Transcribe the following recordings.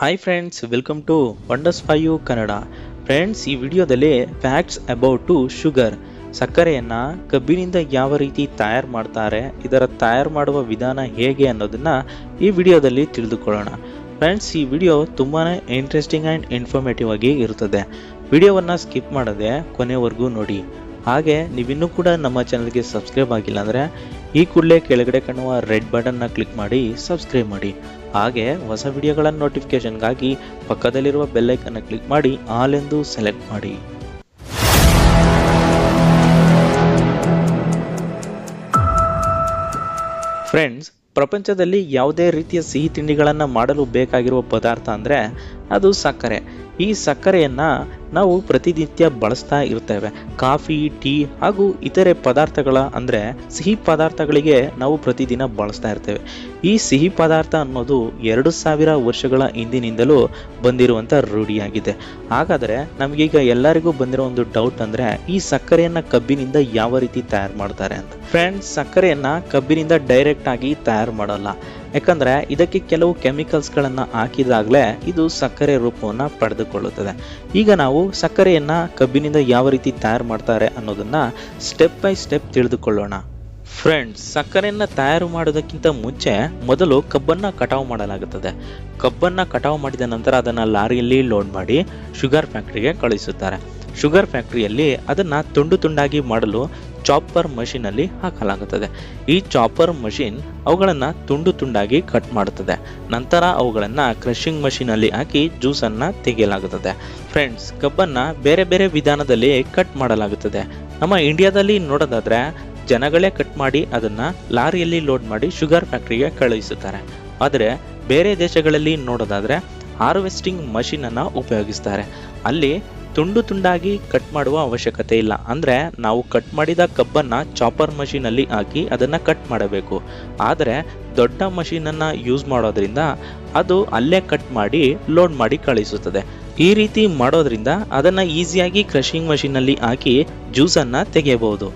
Hi friends welcome to wonders fi you Kannada friends ಈ ವಿಡಿಯೋದಲ್ಲಿ facts about to sugar ಸಕ್ಕರೆಯನ್ನು ಕಬ್ಬಿನಿಂದ ಯಾವ ರೀತಿ ತಯಾರು ಮಾಡ್ತಾರೆ, ಇದರ ತಯಾರು ಮಾಡುವ ವಿಧಾನ ಹೇಗೆ ಅನ್ನೋದನ್ನು ಈ ವಿಡಿಯೋದಲ್ಲಿ ತಿಳಿದುಕೊಳ್ಳೋಣ. ಫ್ರೆಂಡ್ಸ್ ಈ ವಿಡಿಯೋ ತುಂಬಾ ಇಂಟ್ರೆಸ್ಟಿಂಗ್ ಆ್ಯಂಡ್ ಇನ್ಫಾರ್ಮೇಟಿವ್ ಆಗಿ ಇರುತ್ತದೆ ವಿಡಿಯೋವನ್ನು ಸ್ಕಿಪ್ ಮಾಡದೆ ಕೊನೆವರೆಗೂ ನೋಡಿ. ಹಾಗೆ ನೀವಿನ್ನೂ ಕೂಡ ನಮ್ಮ ಚಾನಲ್ಗೆ ಸಬ್ಸ್ಕ್ರೈಬ್ ಆಗಿಲ್ಲ ಅಂದರೆ ಈ ಕೂಡಲೇ ಕೆಳಗಡೆ ಕಾಣುವ ರೆಡ್ ಬಟನ್ನ ಕ್ಲಿಕ್ ಮಾಡಿ ಸಬ್ಸ್ಕ್ರೈಬ್ ಮಾಡಿ. ಹಾಗೆ ಹೊಸ ವಿಡಿಯೋಗಳ ನೋಟಿಫಿಕೇಶನ್ಗಾಗಿ ಪಕ್ಕದಲ್ಲಿರುವ ಬೆಲ್ಲೈಕನ್ನು ಕ್ಲಿಕ್ ಮಾಡಿ ಆಲ್ ಎಂದು ಸೆಲೆಕ್ಟ್ ಮಾಡಿ. ಫ್ರೆಂಡ್ಸ್ ಪ್ರಪಂಚದಲ್ಲಿ ಯಾವುದೇ ರೀತಿಯ ಸಿಹಿ ತಿಂಡಿಗಳನ್ನು ಮಾಡಲು ಬೇಕಾಗಿರುವ ಪದಾರ್ಥ ಅಂದರೆ ಅದು ಸಕ್ಕರೆ. ಈ ಸಕ್ಕರೆಯನ್ನು ನಾವು ಪ್ರತಿನಿತ್ಯ ಬಳಸ್ತಾ ಇರ್ತೇವೆ. ಕಾಫಿ, ಟೀ ಹಾಗೂ ಇತರೆ ಪದಾರ್ಥಗಳ ಅಂದರೆ ಸಿಹಿ ಪದಾರ್ಥಗಳಿಗೆ ನಾವು ಪ್ರತಿದಿನ ಬಳಸ್ತಾ ಇರ್ತೇವೆ. ಈ ಸಿಹಿ ಪದಾರ್ಥ ಅನ್ನೋದು ಎರಡು ಸಾವಿರ ವರ್ಷಗಳ ಹಿಂದಿನಿಂದಲೂ ಬಂದಿರುವಂಥ ರೂಢಿಯಾಗಿದೆ. ಹಾಗಾದರೆ ನಮಗೀಗ ಎಲ್ಲರಿಗೂ ಬಂದಿರೋ ಒಂದು ಡೌಟ್ ಅಂದರೆ ಈ ಸಕ್ಕರೆಯನ್ನು ಕಬ್ಬಿನಿಂದ ಯಾವ ರೀತಿ ತಯಾರು ಮಾಡ್ತಾರೆ ಅಂತ. ಫ್ರೆಂಡ್ಸ್ ಸಕ್ಕರೆಯನ್ನು ಕಬ್ಬಿನಿಂದ ಡೈರೆಕ್ಟ್ ಆಗಿ ತಯಾರು ಮಾಡಲ್ಲ. ಯಾಕಂದ್ರೆ ಇದಕ್ಕೆ ಕೆಲವು ಕೆಮಿಕಲ್ಸ್ಗಳನ್ನು ಹಾಕಿದಾಗಲೇ ಇದು ಸಕ್ಕರೆ ರೂಪವನ್ನು ಪಡೆದುಕೊಳ್ಳುತ್ತದೆ. ಈಗ ನಾವು ಸಕ್ಕರೆಯನ್ನ ಕಬ್ಬಿನಿಂದ ಯಾವ ರೀತಿ ತಯಾರು ಮಾಡ್ತಾರೆ ಅನ್ನೋದನ್ನ ಸ್ಟೆಪ್ ಬೈ ಸ್ಟೆಪ್ ತಿಳಿದುಕೊಳ್ಳೋಣ. ಫ್ರೆಂಡ್ಸ್ ಸಕ್ಕರೆಯನ್ನ ತಯಾರು ಮಾಡೋದಕ್ಕಿಂತ ಮುಂಚೆ ಮೊದಲು ಕಬ್ಬನ್ನ ಕಟಾವು ಮಾಡಲಾಗುತ್ತದೆ. ಕಬ್ಬನ್ನ ಕಟಾವು ಮಾಡಿದ ನಂತರ ಅದನ್ನ ಲಾರಿಯಲ್ಲಿ ಲೋಡ್ ಮಾಡಿ ಶುಗರ್ ಫ್ಯಾಕ್ಟರಿಗೆ ಕಳುಹಿಸುತ್ತಾರೆ ಶುಗರ್ ಫ್ಯಾಕ್ಟ್ರಿಯಲ್ಲಿ ಅದನ್ನ ತುಂಡು ತುಂಡಾಗಿ ಮಾಡಲು ಚಾಪರ್ ಮಷೀನಲ್ಲಿ ಹಾಕಲಾಗುತ್ತದೆ. ಈ ಚಾಪರ್ ಮಷೀನ್ ಅವುಗಳನ್ನು ತುಂಡು ತುಂಡಾಗಿ ಕಟ್ ಮಾಡುತ್ತದೆ. ನಂತರ ಅವುಗಳನ್ನು ಕ್ರಷಿಂಗ್ ಮಷೀನಲ್ಲಿ ಹಾಕಿ ಜ್ಯೂಸನ್ನು ತೆಗೆಯಲಾಗುತ್ತದೆ. ಫ್ರೆಂಡ್ಸ್, ಕಬ್ಬನ್ನು ಬೇರೆ ಬೇರೆ ವಿಧಾನದಲ್ಲಿ ಕಟ್ ಮಾಡಲಾಗುತ್ತದೆ. ನಮ್ಮ ಇಂಡಿಯಾದಲ್ಲಿ ನೋಡೋದಾದ್ರೆ, ಜನಗಳೇ ಕಟ್ ಮಾಡಿ ಅದನ್ನು ಲಾರಿಯಲ್ಲಿ ಲೋಡ್ ಮಾಡಿ ಶುಗರ್ ಫ್ಯಾಕ್ಟ್ರಿಗೆ ಕಳುಹಿಸುತ್ತಾರೆ. ಆದರೆ, ಬೇರೆ ದೇಶಗಳಲ್ಲಿ ನೋಡೋದಾದ್ರೆ, ಹಾರ್ವೆಸ್ಟಿಂಗ್ ಮಷೀನನ್ನು ಉಪಯೋಗಿಸ್ತಾರೆ. ಅಲ್ಲಿ ತುಂಡು ತುಂಡಾಗಿ ಕಟ್ ಮಾಡುವ ಅವಶ್ಯಕತೆ ಇಲ್ಲ. ಅಂದರೆ ನಾವು ಕಟ್ ಮಾಡಿದ ಕಬ್ಬನ್ನು ಚಾಪರ್ ಮಷೀನಲ್ಲಿ ಹಾಕಿ ಅದನ್ನು ಕಟ್ ಮಾಡಬೇಕು. ಆದರೆ ದೊಡ್ಡ ಮಷೀನನ್ನು ಯೂಸ್ ಮಾಡೋದ್ರಿಂದ ಅದು ಅಲ್ಲೇ ಕಟ್ ಮಾಡಿ ಲೋಡ್ ಮಾಡಿ ಕಳಿಸುತ್ತದೆ. ಈ ರೀತಿ ಮಾಡೋದ್ರಿಂದ ಅದನ್ನು ಈಸಿಯಾಗಿ ಕ್ರಷಿಂಗ್ ಮಷೀನಲ್ಲಿ ಹಾಕಿ ಜ್ಯೂಸನ್ನು ತೆಗೆಯಬಹುದು.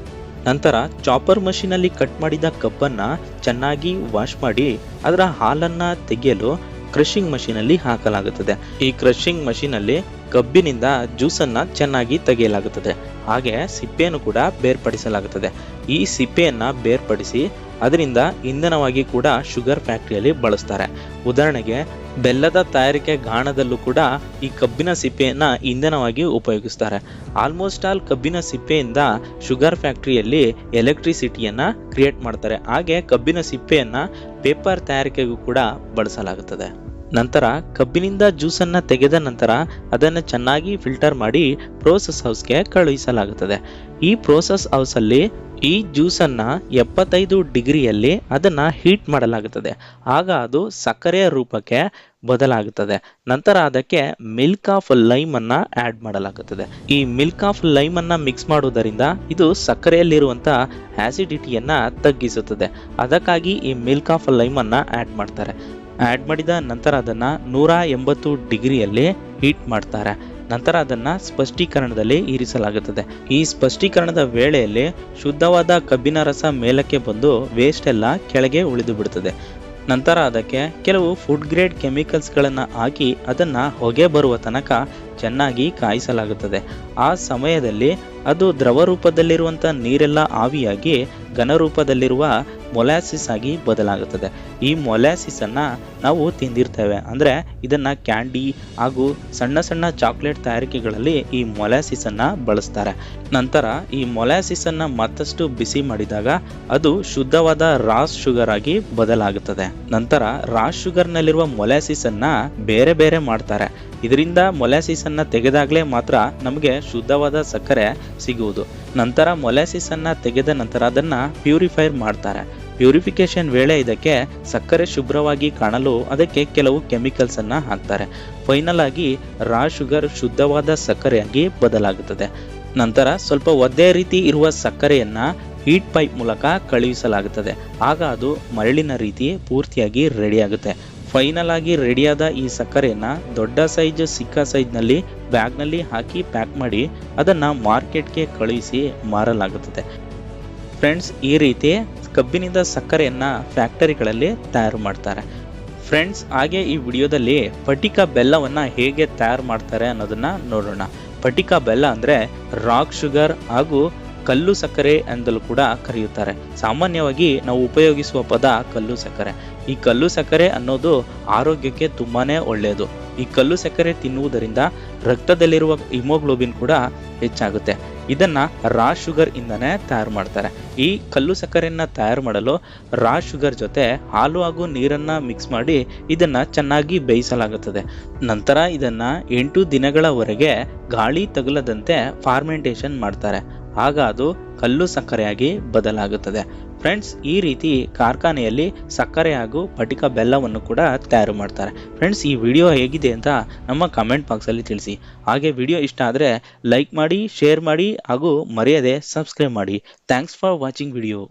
ನಂತರ ಚಾಪರ್ ಮಷೀನಲ್ಲಿ ಕಟ್ ಮಾಡಿದ ಕಬ್ಬನ್ನು ಚೆನ್ನಾಗಿ ವಾಶ್ ಮಾಡಿ ಅದರ ಹಾಲನ್ನು ತೆಗೆಯಲು ಕ್ರಷಿಂಗ್ ಮಷೀನಲ್ಲಿ ಹಾಕಲಾಗುತ್ತದೆ. ಈ ಕ್ರಷಿಂಗ್ ಮಷೀನಲ್ಲಿ ಕಬ್ಬಿನಿಂದ ಜ್ಯೂಸನ್ನು ಚೆನ್ನಾಗಿ ತೆಗೆಯಲಾಗುತ್ತದೆ. ಹಾಗೆ ಸಿಪ್ಪೆಯನ್ನು ಕೂಡ ಬೇರ್ಪಡಿಸಲಾಗುತ್ತದೆ. ಈ ಸಿಪ್ಪೆಯನ್ನು ಬೇರ್ಪಡಿಸಿ ಅದರಿಂದ ಇಂಧನವಾಗಿ ಕೂಡ ಶುಗರ್ ಫ್ಯಾಕ್ಟ್ರಿಯಲ್ಲಿ ಬಳಸ್ತಾರೆ. ಉದಾಹರಣೆಗೆ, ಬೆಲ್ಲದ ತಯಾರಿಕೆ ಗಾಣದಲ್ಲೂ ಕೂಡ ಈ ಕಬ್ಬಿನ ಸಿಪ್ಪೆಯನ್ನು ಇಂಧನವಾಗಿ ಉಪಯೋಗಿಸ್ತಾರೆ. ಆಲ್ಮೋಸ್ಟ್ ಆಲ್ ಕಬ್ಬಿನ ಸಿಪ್ಪೆಯಿಂದ ಶುಗರ್ ಫ್ಯಾಕ್ಟ್ರಿಯಲ್ಲಿ ಎಲೆಕ್ಟ್ರಿಸಿಟಿಯನ್ನು ಕ್ರಿಯೇಟ್ ಮಾಡ್ತಾರೆ. ಹಾಗೆ ಕಬ್ಬಿನ ಸಿಪ್ಪೆಯನ್ನು ಪೇಪರ್ ತಯಾರಿಕೆಗೂ ಕೂಡ ಬಳಸಲಾಗುತ್ತದೆ. ನಂತರ ಕಬ್ಬಿನಿಂದ ಜ್ಯೂಸನ್ನು ತೆಗೆದ ನಂತರ ಅದನ್ನು ಚೆನ್ನಾಗಿ ಫಿಲ್ಟರ್ ಮಾಡಿ ಪ್ರೋಸೆಸ್ ಹೌಸ್ಗೆ ಕಳುಹಿಸಲಾಗುತ್ತದೆ. ಈ ಪ್ರೋಸೆಸ್ ಹೌಸಲ್ಲಿ ಈ ಜ್ಯೂಸನ್ನು ಎಪ್ಪತ್ತೈದು ಡಿಗ್ರಿಯಲ್ಲಿ ಅದನ್ನು ಹೀಟ್ ಮಾಡಲಾಗುತ್ತದೆ. ಆಗ ಅದು ಸಕ್ಕರೆಯ ರೂಪಕ್ಕೆ ಬದಲಾಗುತ್ತದೆ. ನಂತರ ಅದಕ್ಕೆ ಮಿಲ್ಕ್ ಆಫ್ ಲೈಮನ್ನು ಆ್ಯಡ್ ಮಾಡಲಾಗುತ್ತದೆ. ಈ ಮಿಲ್ಕ್ ಆಫ್ ಲೈಮನ್ನು ಮಿಕ್ಸ್ ಮಾಡುವುದರಿಂದ ಇದು ಸಕ್ಕರೆಯಲ್ಲಿರುವಂಥ ಆ್ಯಸಿಡಿಟಿಯನ್ನು ತಗ್ಗಿಸುತ್ತದೆ. ಅದಕ್ಕಾಗಿ ಈ ಮಿಲ್ಕ್ ಆಫ್ ಲೈಮನ್ನು ಆ್ಯಡ್ ಮಾಡ್ತಾರೆ. ಆ್ಯಡ್ ಮಾಡಿದ ನಂತರ ಅದನ್ನು ನೂರ ಎಂಬತ್ತು ಡಿಗ್ರಿಯಲ್ಲಿ ಹೀಟ್ ಮಾಡ್ತಾರೆ. ನಂತರ ಅದನ್ನು ಸ್ಪಷ್ಟೀಕರಣದಲ್ಲಿ ಇರಿಸಲಾಗುತ್ತದೆ. ಈ ಸ್ಪಷ್ಟೀಕರಣದ ವೇಳೆಯಲ್ಲಿ ಶುದ್ಧವಾದ ಕಬ್ಬಿನ ರಸ ಮೇಲಕ್ಕೆ ಬಂದು ವೇಸ್ಟ್ ಎಲ್ಲ ಕೆಳಗೆ ಉಳಿದು ಬಿಡುತ್ತದೆ ನಂತರ ಅದಕ್ಕೆ ಕೆಲವು ಫುಡ್ ಗ್ರೇಡ್ ಕೆಮಿಕಲ್ಸ್ಗಳನ್ನು ಹಾಕಿ ಅದನ್ನು ಹೊಗೆ ಬರುವ ತನಕ ಚೆನ್ನಾಗಿ ಕಾಯಿಸಲಾಗುತ್ತದೆ. ಆ ಸಮಯದಲ್ಲಿ ಅದು ದ್ರವ ರೂಪದಲ್ಲಿರುವಂಥ ನೀರೆಲ್ಲ ಆವಿಯಾಗಿ ಘನರೂಪದಲ್ಲಿರುವ ಮೊಲಾಸಿಸ್ ಆಗಿ ಬದಲಾಗುತ್ತದೆ. ಈ ಮೊಲ್ಯಾಸಿಸನ್ನು ನಾವು ತಿಂದಿರ್ತೇವೆ. ಅಂದರೆ ಇದನ್ನು ಕ್ಯಾಂಡಿ ಹಾಗೂ ಸಣ್ಣ ಸಣ್ಣ ಚಾಕ್ಲೇಟ್ ತಯಾರಿಕೆಗಳಲ್ಲಿ ಈ ಮೊಲ್ಯಾಸಿಸನ್ನು ಬಳಸ್ತಾರೆ. ನಂತರ ಈ ಮೊಲ್ಯಾಸಿಸನ್ನು ಮತ್ತಷ್ಟು ಬಿಸಿ ಮಾಡಿದಾಗ ಅದು ಶುದ್ಧವಾದ ರಾಸ್ ಶುಗರ್ ಆಗಿ ಬದಲಾಗುತ್ತದೆ. ನಂತರ ರಾಸ್ ಶುಗರ್ನಲ್ಲಿರುವ ಮೊಲ್ಯಾಸಿಸನ್ನು ಬೇರೆ ಬೇರೆ ಮಾಡ್ತಾರೆ. ಇದರಿಂದ ಮೊಲ್ಯಾಸಿಸನ್ನು ತೆಗೆದಾಗಲೇ ಮಾತ್ರ ನಮಗೆ ಶುದ್ಧವಾದ ಸಕ್ಕರೆ ಸಿಗುವುದು. ನಂತರ ಮೊಲ್ಯಾಸಿಸನ್ನು ತೆಗೆದ ನಂತರ ಅದನ್ನು ಪ್ಯೂರಿಫೈರ್ ಮಾಡ್ತಾರೆ. ಪ್ಯೂರಿಫಿಕೇಶನ್ ವೇಳೆ ಇದಕ್ಕೆ ಸಕ್ಕರೆ ಶುಭ್ರವಾಗಿ ಕಾಣಲು ಅದಕ್ಕೆ ಕೆಲವು ಕೆಮಿಕಲ್ಸನ್ನು ಹಾಕ್ತಾರೆ. ಫೈನಲ್ ಆಗಿ ರಾ ಶುಗರ್ ಶುದ್ಧವಾದ ಸಕ್ಕರೆಯಾಗಿ ಬದಲಾಗುತ್ತದೆ. ನಂತರ ಸ್ವಲ್ಪ ಒದ್ದೆ ರೀತಿ ಇರುವ ಸಕ್ಕರೆಯನ್ನು ಹೀಟ್ ಪೈಪ್ ಮೂಲಕ ಕಳುಹಿಸಲಾಗುತ್ತದೆ. ಆಗ ಅದು ಮರಳಿನ ರೀತಿ ಪೂರ್ತಿಯಾಗಿ ರೆಡಿಯಾಗುತ್ತೆ ಫೈನಲ್ ಆಗಿ ರೆಡಿಯಾದ ಈ ಸಕ್ಕರೆಯನ್ನು ದೊಡ್ಡ ಸೈಜ್, ಸಿಕ್ಕ ಸೈಜ್ನಲ್ಲಿ ಬ್ಯಾಗ್ನಲ್ಲಿ ಹಾಕಿ ಪ್ಯಾಕ್ ಮಾಡಿ ಅದನ್ನು ಮಾರ್ಕೆಟ್ಗೆ ಕಳುಹಿಸಿ ಮಾರಲಾಗುತ್ತದೆ. ಫ್ರೆಂಡ್ಸ್, ಈ ರೀತಿ ಕಬ್ಬಿನಿಂದ ಸಕ್ಕರೆಯನ್ನು ಫ್ಯಾಕ್ಟರಿಗಳಲ್ಲಿ ತಯಾರು ಮಾಡ್ತಾರೆ. ಫ್ರೆಂಡ್ಸ್, ಹಾಗೆ ಈ ವಿಡಿಯೋದಲ್ಲಿ ಪಟಿಕ ಬೆಲ್ಲವನ್ನು ಹೇಗೆ ತಯಾರು ಮಾಡ್ತಾರೆ ಅನ್ನೋದನ್ನು ನೋಡೋಣ. ಪಟಿಕ ಬೆಲ್ಲ ಅಂದರೆ ರಾಕ್ ಶುಗರ್ ಹಾಗೂ ಕಲ್ಲು ಸಕ್ಕರೆ ಎಂದಲೂ ಕೂಡ ಕರೆಯುತ್ತಾರೆ. ಸಾಮಾನ್ಯವಾಗಿ ನಾವು ಉಪಯೋಗಿಸುವ ಪದ ಕಲ್ಲು ಸಕ್ಕರೆ. ಈ ಕಲ್ಲು ಸಕ್ಕರೆ ಅನ್ನೋದು ಆರೋಗ್ಯಕ್ಕೆ ತುಂಬಾ ಒಳ್ಳೆಯದು ಈ ಕಲ್ಲು ಸಕ್ಕರೆ ತಿನ್ನುವುದರಿಂದ ರಕ್ತದಲ್ಲಿರುವ ಹಿಮೋಗ್ಲೋಬಿನ್ ಕೂಡ ಹೆಚ್ಚಾಗುತ್ತೆ. ಇದನ್ನ ರಾ ಶುಗರ್ ಇಂದನೇ ತಯಾರು ಮಾಡ್ತಾರೆ. ಈ ಕಲ್ಲು ಸಕ್ಕರೆಯನ್ನ ತಯಾರು ಮಾಡಲು ರಾ ಶುಗರ್ ಜೊತೆ ಹಾಲು ಹಾಗೂ ನೀರನ್ನ ಮಿಕ್ಸ್ ಮಾಡಿ ಇದನ್ನ ಚೆನ್ನಾಗಿ ಬೇಯಿಸಲಾಗುತ್ತದೆ. ನಂತರ ಇದನ್ನ ಎಂಟು ದಿನಗಳವರೆಗೆ ಗಾಳಿ ತಗಲದಂತೆ ಫಾರ್ಮೆಂಟೇಶನ್ ಮಾಡ್ತಾರೆ. ಆಗ ಅದು ಕಲ್ಲು ಸಕ್ಕರೆಯಾಗಿ ಬದಲಾಗುತ್ತದೆ. ಫ್ರೆಂಡ್ಸ್, ಈ ರೀತಿ ಕಾರ್ಖಾನೆಯಲ್ಲಿ ಸಕ್ಕರೆ ಹಾಗೂ ಪಟಿಕ ಬೆಲ್ಲವನ್ನು ಕೂಡ ತಯಾರು ಮಾಡ್ತಾರೆ. ಫ್ರೆಂಡ್ಸ್, ಈ ವಿಡಿಯೋ ಹೇಗಿದೆ ಅಂತ ನಮ್ಮ ಕಮೆಂಟ್ ಬಾಕ್ಸಲ್ಲಿ ತಿಳಿಸಿ. ಹಾಗೆ ವಿಡಿಯೋ ಇಷ್ಟ ಆದರೆ ಲೈಕ್ ಮಾಡಿ, ಶೇರ್ ಮಾಡಿ ಹಾಗೂ ಮರೆಯದೆ ಸಬ್ಸ್ಕ್ರೈಬ್ ಮಾಡಿ. Thanks for watching video.